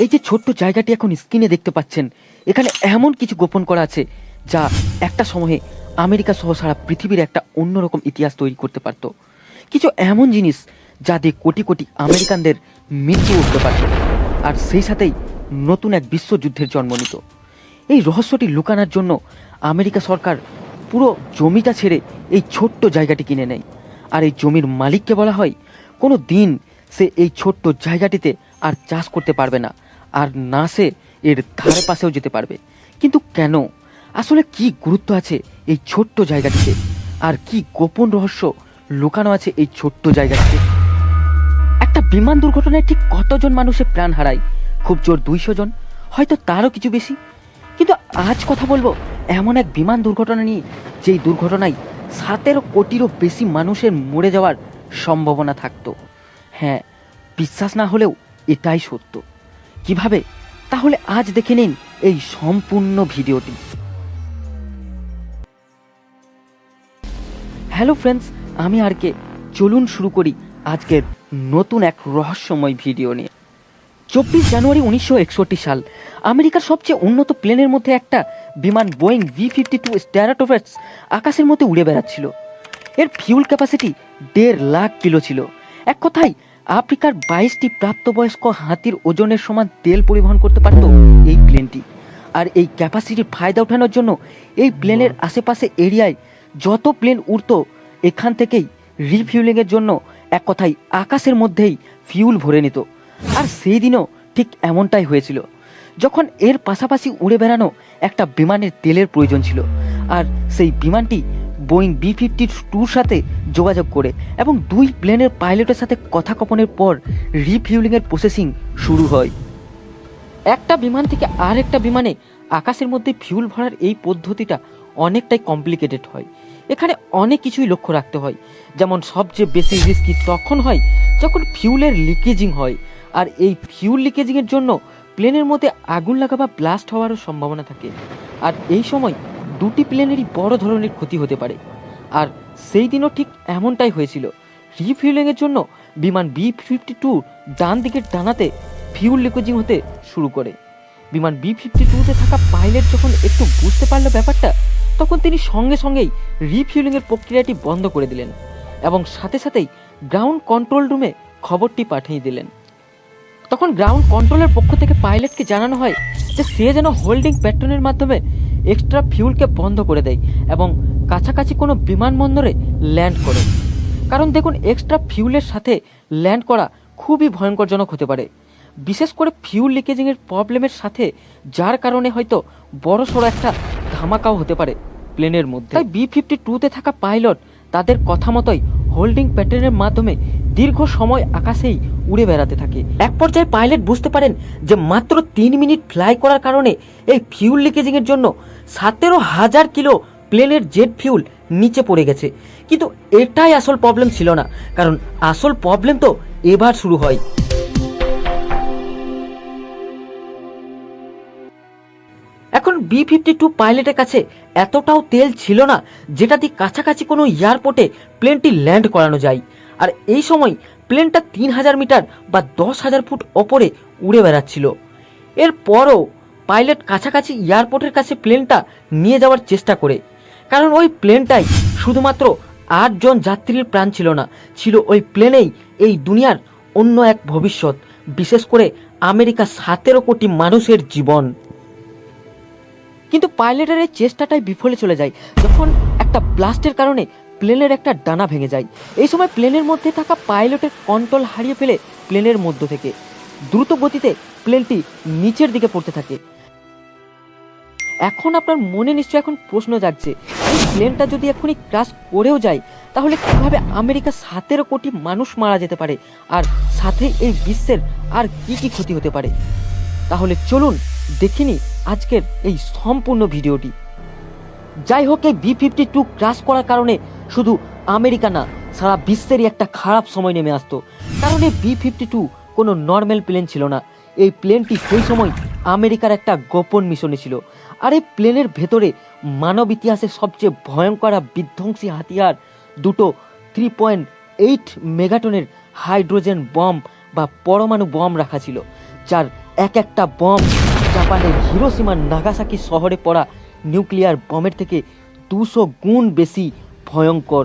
এই যে ছোট্ট জায়গাটি এখন স্ক্রিনে দেখতে পাচ্ছেন, এখানে এমন কিছু গোপন করা আছে যা একটা সময়ে আমেরিকা সহ সারা পৃথিবীর একটা অন্যরকম ইতিহাস তৈরি করতে পারত। কিছু এমন জিনিস যা দিয়ে কোটি কোটি আমেরিকানদের মৃত্যু উঠতে পারত, আর সেই সাথেই নতুন এক বিশ্বযুদ্ধের জন্ম নিত। এই রহস্যটি লুকানোর জন্য আমেরিকা সরকার পুরো জমিটা ছেড়ে এই ছোট্ট জায়গাটি কিনে নেয়। আর এই জমির মালিককে বলা হয় কোনো দিন সে এই ছোট্ট জায়গাটিতে আর চাষ করতে পারবে না। আর না সে এর ধারে পাশেও যেতে পারবে। কিন্তু কেন? আসলে কি গুরুত্ব আছে এই ছোট্ট জায়গাটিতে? আর কি গোপন রহস্য লুকানো আছে এই ছোট্ট জায়গাটিতে? একটা বিমান দুর্ঘটনায় ঠিক কতজন মানুষের প্রাণ হারায়? খুব জোর দুইশো জন? হয়তো তারও কিছু বেশি। কিন্তু আজ কথা বলব এমন এক বিমান দুর্ঘটনা নিয়ে, যেই দুর্ঘটনায় সতেরো কোটিরও বেশি মানুষের মরে যাওয়ার সম্ভাবনা থাকতো। হ্যাঁ বিশ্বাস না হলেও এটাই সত্য। কীভাবে? তাহলে আজ দেখে নিন এই সম্পূর্ণ ভিডিওটি। হ্যালো ফ্রেন্ডস, আমি আর কে। চলুন শুরু করি আজকের নতুন এক রহস্যময় ভিডিও নিয়ে। চব্বিশ জানুয়ারি উনিশশো একষট্টি সাল, আমেরিকার সবচেয়ে উন্নত প্লেনের মধ্যে একটা বিমান Boeing B fifty two Stratofortress আকাশের মধ্যে উড়ে বেড়াচ্ছিল। এর ফিউল ক্যাপাসিটি দেড় লাখ কিলো ছিল। এক কথায় আফ্রিকার বাইশটি প্রাপ্তবয়স্ক হাতির ওজনের সমান তেল পরিবহন করতে পারত এই প্লেনটি। আর এই ক্যাপাসিটির ফায়দা ওঠানোর জন্য এই প্লেনের আশেপাশে এরিয়ায় যত প্লেন উড়তো এখান থেকেই রিফিউলিংয়ের জন্য এক কথায় আকাশের মধ্যেই ফিউল ভরে নিত। আর সেই দিনও ঠিক এমনটাই হয়েছিল যখন এর পাশাপাশি উড়ে বেড়ানো একটা বিমানের তেলের প্রয়োজন ছিল। আর সেই বিমানটি বোয়িং বি ফিফটি টুর সাথে যোগাযোগ করে এবং দুই প্লেনের পাইলটের সাথে কথা কপনের পর রিফিউলিংয়ের প্রসেসিং শুরু হয়। একটা বিমান থেকে আর একটা বিমানে আকাশের মধ্যে ফিউল ভরার এই পদ্ধতিটা অনেকটাই কমপ্লিকেটেড হয়। এখানে অনেক কিছুই লক্ষ্য রাখতে হয়। যেমন সবচেয়ে বেশি রিস্কি তখন হয় যখন ফিউলের লিকেজিং হয়। আর এই ফিউল লিকেজিংয়ের জন্য প্লেনের মধ্যে আগুন লাগা বা ব্লাস্ট হওয়ারও সম্ভাবনা থাকে। আর এই সময় দুটি প্লেনেরই বড় ধরনের ক্ষতি হতে পারে। আর সেই দিনও ঠিক এমনটাই হয়েছিল। রিফিউলিংয়ের জন্য বিমান বি ফিফটি টু ডান দিকের ডানাতে ফিউল লিকেজিং হতে শুরু করে। বিমান বি ফিফটি টুতে থাকা পাইলট যখন একটু বুঝতে পারল ব্যাপারটা, তখন তিনি সঙ্গে সঙ্গেই রিফিউলিংয়ের প্রক্রিয়াটি বন্ধ করে দিলেন এবং সাথে সাথেই গ্রাউন্ড কন্ট্রোল রুমে খবরটি পাঠিয়ে দিলেন। তখন গ্রাউন্ড কন্ট্রোলের পক্ষ থেকে পাইলটকে জানানো হয় যে সে যেন হোল্ডিং প্যাটার্নের মাধ্যমে এক্সট্রা ফিউলকে বন্ধ করে দেয় এবং কাছাকাছি কোনো বিমানবন্দরে ল্যান্ড করে। কারণ দেখুন এক্সট্রা ফিউলের সাথে ল্যান্ড করা খুবই ভয়ঙ্করজনক হতে পারে। বিশেষ করে ফিউল লিকেজিংয়ের প্রবলেমের সাথে, যার কারণে হয়তো বড় সড়ো একটা ধামাকাও হতে পারে প্লেনের মধ্যে। তাই বি ফিফটি টুতে থাকা পাইলট তাদের কথা মতোই হোল্ডিং প্যাটার্নের মাধ্যমে দীর্ঘ সময় আকাশেই উড়ে বেড়াতে থাকে। এক পর্যায়ে পাইলট বুঝতে পারেন যে মাত্র তিন মিনিট ফ্লাই করার কারণে এই ফিউল লিকেজিংয়ের জন্য সতেরো হাজার কিলো প্লেনের জেট ফিউল নিচে পড়ে গেছে। কিন্তু এটাই আসল প্রবলেম ছিল না, কারণ আসল প্রবলেম তো এবার শুরু হয়। বি ফিফটি টু পাইলটের কাছে এতটাও তেল ছিল না যেটা দিয়ে কাছাকাছি কোনো এয়ারপোর্টে প্লেনটি ল্যান্ড করানো যায়। আর এই সময় প্লেনটা তিন হাজার মিটার বা দশ হাজার ফুট ওপরে উড়ে বেড়াচ্ছিল। এরপরও পাইলট কাছাকাছি এয়ারপোর্টের কাছে প্লেনটা নিয়ে যাওয়ার চেষ্টা করে। কারণ ওই প্লেনটাই শুধুমাত্র আটজন যাত্রীর প্রাণ ছিল না, ছিল ওই প্লেনেই এই দুনিয়ার অন্য এক ভবিষ্যৎ, বিশেষ করে আমেরিকা সতেরো কোটি মানুষের জীবন। কিন্তু পাইলটের এই চেষ্টাটাই বিফলে চলে যায়, যখন একটা ব্লাস্টের কারণে প্লেনের একটা ডানা ভেঙে যায়। এই সময় প্লেনের মধ্যে থাকা পাইলটের কন্ট্রোল হারিয়ে ফেলে প্লেনের মধ্য থেকে। দ্রুত গতিতে প্লেনটি নিচের দিকে পড়তে থাকে। এখন আপনার মনে নিশ্চয় এখন প্রশ্ন জাগছে, এই প্লেনটা যদি এখনই ক্রাশ করেও যায়, তাহলে কীভাবে আমেরিকা সতেরো কোটি মানুষ মারা যেতে পারে? আর সাথে এই বিশ্বের আর কি কি ক্ষতি হতে পারে? তাহলে চলুন দেখিনি আজকের এই সম্পূর্ণ ভিডিওটি। যাই হোক, এই বি ফিফটি টু ক্রাশ করার কারণে শুধু আমেরিকা না, সারা বিশ্বেরই একটা খারাপ সময় নেমে আসতো। কারণ এই বি ফিফটি টু কোনো নর্মাল প্লেন ছিল না। এই প্লেনটি সেই সময় আমেরিকার একটা গোপন মিশনে ছিল। আর এই প্লেনের ভেতরে মানব ইতিহাসের সবচেয়ে ভয়ঙ্কর বিধ্বংসী হাতিয়ার দুটো থ্রি পয়েন্ট এইট মেগাটনের হাইড্রোজেন বম বা পরমাণু বম রাখা ছিল, যার এক একটা বম জাপানের হিরোসীমা নাগাসাকি শহরে পড়া নিউক্লিয়ার বমের থেকে দুশো গুণ বেশি ভয়ঙ্কর।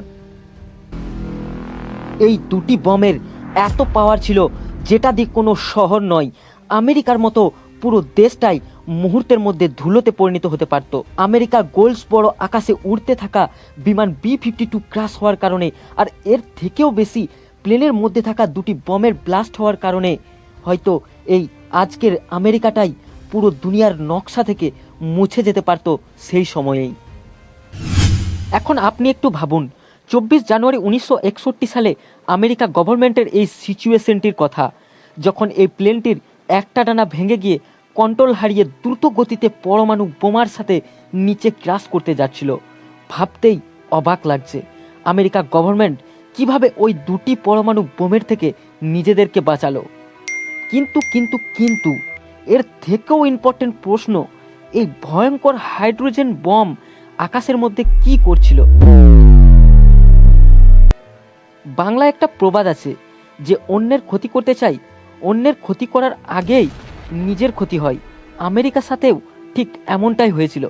এই দুটি বমের এত পাওয়ার ছিল যেটা দিয়ে কোনো শহর নয়, আমেরিকার মতো পুরো দেশটাই মুহূর্তের মধ্যে ধুলোতে পরিণত হতে পারত। আমেরিকার গোলস বড় আকাশে উড়তে থাকা বিমান বি ফিফটি টু ক্রাশ হওয়ার কারণে আর এর থেকেও বেশি প্লেনের মধ্যে থাকা দুটি বমের ব্লাস্ট হওয়ার কারণে হয়তো এই আজকের আমেরিকাটাই পুরো দুনিয়ার নকশা থেকে মুছে যেতে পারত সেই সময়েই। এখন আপনি একটু ভাবুন, চব্বিশ জানুয়ারি উনিশশো একষট্টি সালে আমেরিকা গভর্নমেন্টের এই সিচুয়েশনটির কথা, যখন এই প্লেনটির একটা ডানা ভেঙে গিয়ে কন্ট্রোল হারিয়ে দ্রুত গতিতে পরমাণু বোমার সাথে নিচে ক্রাশ করতে যাচ্ছিল। ভাবতেই অবাক লাগছে, আমেরিকা গভর্নমেন্ট কীভাবে ওই দুটি পরমাণু বোমের থেকে নিজেদেরকে বাঁচালো। কিন্তু কিন্তু কিন্তু এর থেকেও ইম্পর্টেন্ট প্রশ্ন, এই ভয়ঙ্কর হাইড্রোজেন বম আকাশের মধ্যে কি করছিল? বাংলা একটা প্রবাদ আছে যে, অন্যের ক্ষতি করতে চাই, অন্যের ক্ষতি করার আগেই নিজের ক্ষতি হয়। আমেরিকার সাথেও ঠিক এমনটাই হয়েছিল।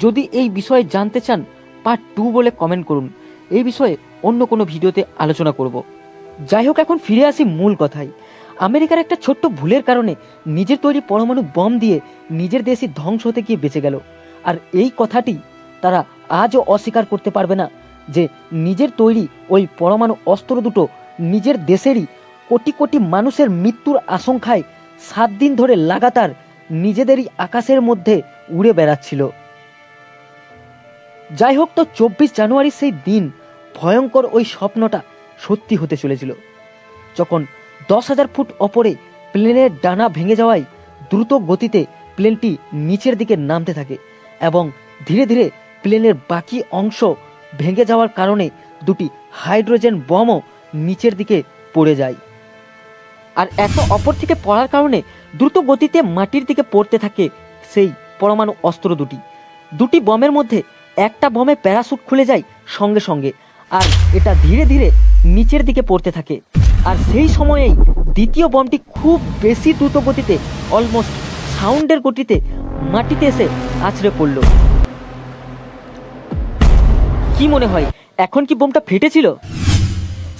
যদি এই বিষয়ে জানতে চান পার্ট টু বলে কমেন্ট করুন। এই বিষয়ে অন্য কোনো ভিডিওতে আলোচনা করব। যাই হোক, এখন ফিরে আসি মূল কথায়। আমেরিকার একটা ছোট্ট ভুলের কারণে নিজের তৈরি পরমাণু বম দিয়ে নিজের দেশই ধ্বংস হতে গিয়ে বেঁচে গেল। আর এই কথাটি তারা আজও অস্বীকার করতে পারবে না যে নিজের তৈরি ওই পরমাণু অস্ত্র দুটো নিজের দেশেরই কোটি কোটি মানুষের মৃত্যুর আশঙ্কায় সাত দিন ধরে লাগাতার নিজেদেরই আকাশের মধ্যে উড়ে বেড়াচ্ছিল। যাই হোক তো চব্বিশ জানুয়ারি সেই দিন ভয়ঙ্কর ওই স্বপ্নটা সত্যি হতে চলেছিল। যখন দশ হাজার ফুট ওপরে প্লেনের ডানা ভেঙে যাওয়ায় দ্রুত গতিতে প্লেনটি নিচের দিকে নামতে থাকে এবং ধীরে ধীরে প্লেনের বাকি অংশ ভেঙে যাওয়ার কারণে দুটি হাইড্রোজেন বমও নিচের দিকে পড়ে যায়। আর এত অপর থেকে পড়ার কারণে দ্রুত গতিতে মাটির দিকে পড়তে থাকে সেই পরমাণু অস্ত্র দুটি। দুটি বমের মধ্যে একটা বমে প্যারাশুট খুলে যায় সঙ্গে সঙ্গে, আর এটা ধীরে ধীরে নিচের দিকে পড়তে থাকে। আর সেই সময়েই দ্বিতীয় বমটি খুব বেশি দ্রুত গতিতে অলমোস্ট সাউন্ডের গতিতে মাটিতে এসে আছড়ে পড়ল। কি মনে হয়, এখন কি বোমটা ফেটেছিল?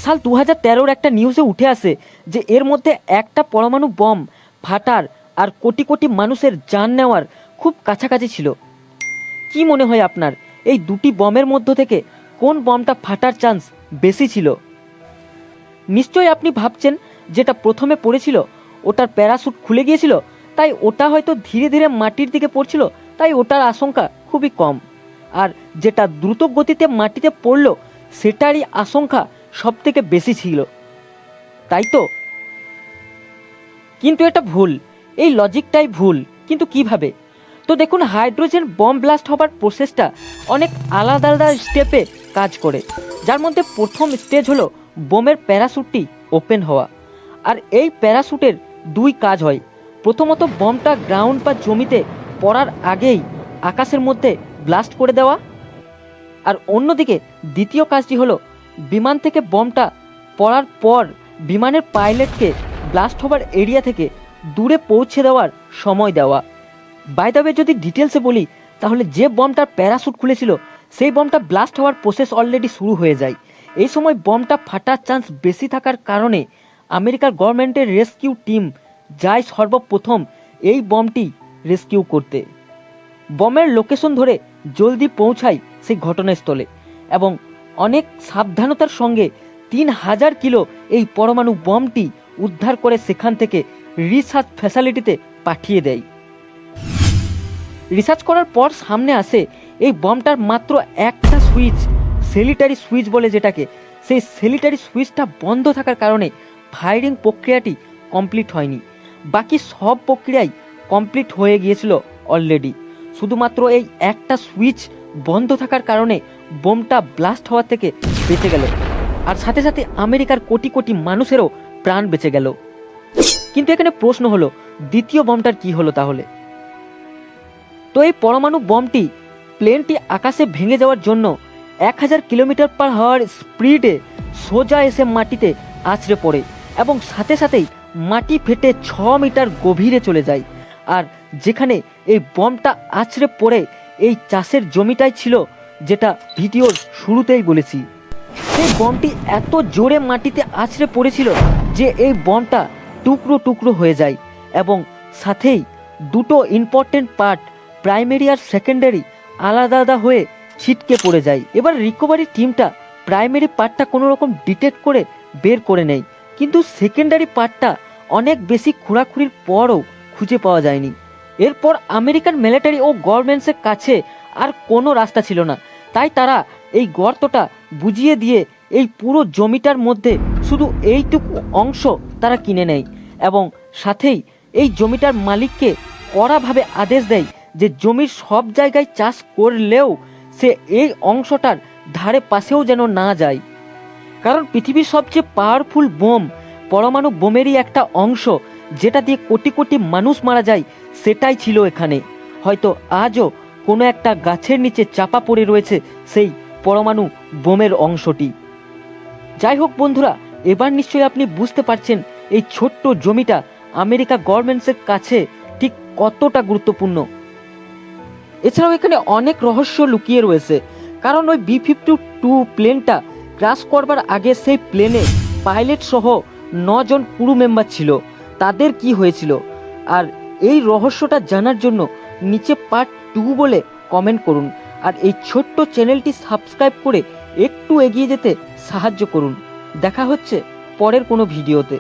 সাল দু হাজার তেরোর একটা নিউজে উঠে আসে যে এর মধ্যে একটা পরমাণু বম, ফাটার আর কোটি কোটি মানুষের জান নেওয়ার খুব কাছাকাছি ছিল। কি মনে হয় আপনার, এই দুটি বমের মধ্য থেকে কোন বমটা ফাটার চান্স বেশি ছিল? নিশ্চয়ই আপনি ভাবছেন যেটা প্রথমে পড়েছিল, ওটার প্যারাশুট খুলে গিয়েছিল, তাই ওটা হয়তো ধীরে ধীরে মাটির দিকে পড়ছিল, তাই ওটার আশঙ্কা খুবই কম। আর যেটা দ্রুত গতিতে মাটিতে পড়ল, সেটারই আশঙ্কা সব থেকে বেশি ছিল। তাই তো? কিন্তু এটা ভুল, এই লজিকটাই ভুল, কিন্তু কীভাবে? তো দেখুন, হাইড্রোজেন বম ব্লাস্ট হবার প্রসেসটা অনেক আলাদা আলাদা স্টেপে কাজ করে। যার মধ্যে প্রথম স্টেজ হলো বোমের প্যারাশুটটি ওপেন হওয়া। আর এই প্যারাশুটের দুই কাজ হয়। প্রথমত বমটা গ্রাউন্ড বা জমিতে পড়ার আগেই আকাশের মধ্যে ব্লাস্ট করে দেওয়া। আর অন্যদিকে দ্বিতীয় কাজটি হলো, বিমান থেকে বমটা পড়ার পর বিমানের পাইলটকে ব্লাস্ট হবার এরিয়া থেকে দূরে পৌঁছে দেওয়ার সময় দেওয়া। বাইদাবে যদি ডিটেলসে বলি, তাহলে যে বমটার প্যারাশুট খুলেছিল, সেই বমটা ব্লাস্ট হওয়ার প্রসেস অলরেডি শুরু হয়ে যায়। এই সময় বমটা ফাটার চান্স বেশি থাকার কারণে আমেরিকার গভর্নমেন্টের রেস্কিউ টিম যায় সর্বপ্রথম এই বমটি রেস্কিউ করতে। বমের লোকেশন ধরে জলদি পৌঁছায় সেই ঘটনাস্থলে এবং অনেক সাবধানতার সঙ্গে তিন হাজার কিলো এই পরমাণু বমটি উদ্ধার করে সেখান থেকে রিসার্চ ফ্যাসিলিটিতে পাঠিয়ে দেয়। রিসার্চ করার পর সামনে আসে এই বমটার মাত্র একটা সুইচ সেলিটারি সুইচ বলে যেটাকে, সেই সেলিটারি সুইচটা বন্ধ থাকার কারণে ফায়ারিং প্রক্রিয়াটি কমপ্লিট হয়নি। বাকি সব প্রক্রিয়াই কমপ্লিট হয়ে গিয়েছিল অলরেডি। শুধুমাত্র এই একটা সুইচ বন্ধ থাকার কারণে বোমটা ব্লাস্ট হওয়ার থেকে বেঁচে গেল। আর সাথে সাথে আমেরিকার কোটি কোটি মানুষেরও প্রাণ বেঁচে গেল। কিন্তু এখানে প্রশ্ন হলো, দ্বিতীয় বমটার কি হলো তাহলে? তো এই পরমাণু বমটি প্লেনটি আকাশে ভেঙে যাওয়ার জন্য এক হাজার কিলোমিটার পার হাওয়ার স্পিডে সোজা এসে মাটিতে আছড়ে পড়ে এবং সাথে সাথেই মাটি ফেটে ছ মিটার গভীরে চলে যায়। আর যেখানে এই বমটা আছড়ে পড়ে, এই চাষের জমিটাই ছিল যেটা ভিডিওর শুরুতেই বলেছি। সেই বমটি এত জোরে মাটিতে আছড়ে পড়েছিল যে এই বমটা টুকরো টুকরো হয়ে যায় এবং সাথেই দুটো ইম্পর্টেন্ট পার্ট প্রাইমারি আর সেকেন্ডারি আলাদা আলাদা হয়ে ছিটকে পড়ে যায়। এবার রিকভারি টিমটা প্রাইমারি পার্টটা কোনো রকম ডিটেক্ট করে বের করে নেয়। কিন্তু সেকেন্ডারি পার্টটা অনেক বেশি খোঁড়াখুড়ির পরও খুঁজে পাওয়া যায়নি। এরপর আমেরিকান মিলিটারি ও গভর্নমেন্টসের কাছে আর কোনো রাস্তা ছিল না। তাই তারা এই গর্তটা বুঝিয়ে দিয়ে এই পুরো জমিটার মধ্যে শুধু এইটুকু অংশ তারা কিনে নেয় এবং সাথেই এই জমিটার মালিককে কড়াভাবে আদেশ দেয় যে জমির সব জায়গায় চাষ করলেও সে এই অংশটার ধারে পাশেও যেন না যায়। কারণ পৃথিবীর সবচেয়ে পাওয়ারফুল বোম পরমাণু বোমেরই একটা অংশ, যেটা দিয়ে কোটি কোটি মানুষ মারা যায়, সেটাই ছিল এখানে। হয়তো আজও কোনো একটা গাছের নিচে চাপা পড়ে রয়েছে সেই পরমাণু বোমের অংশটি। যাই হোক বন্ধুরা, এবার নিশ্চয়ই আপনি বুঝতে পারছেন এই ছোট্ট জমিটা আমেরিকা গভর্নমেন্টসের কাছে ঠিক কতটা গুরুত্বপূর্ণ। এছাড়াও এখানে অনেক রহস্য লুকিয়ে রয়েছে। কারণ ওই বি ফিফটি টু প্লেনটা ক্রাশ করবার আগে সেই প্লেনে পাইলট সহ নজন ক্রু মেম্বার ছিল। তাদের কি হয়েছিল? আর এই রহস্যটা জানার জন্য নিচে পার্ট টু বলে কমেন্ট করুন। আর এই ছোট্ট চ্যানেলটি সাবস্ক্রাইব করে একটু এগিয়ে যেতে সাহায্য করুন। দেখা হচ্ছে পরের কোনো ভিডিওতে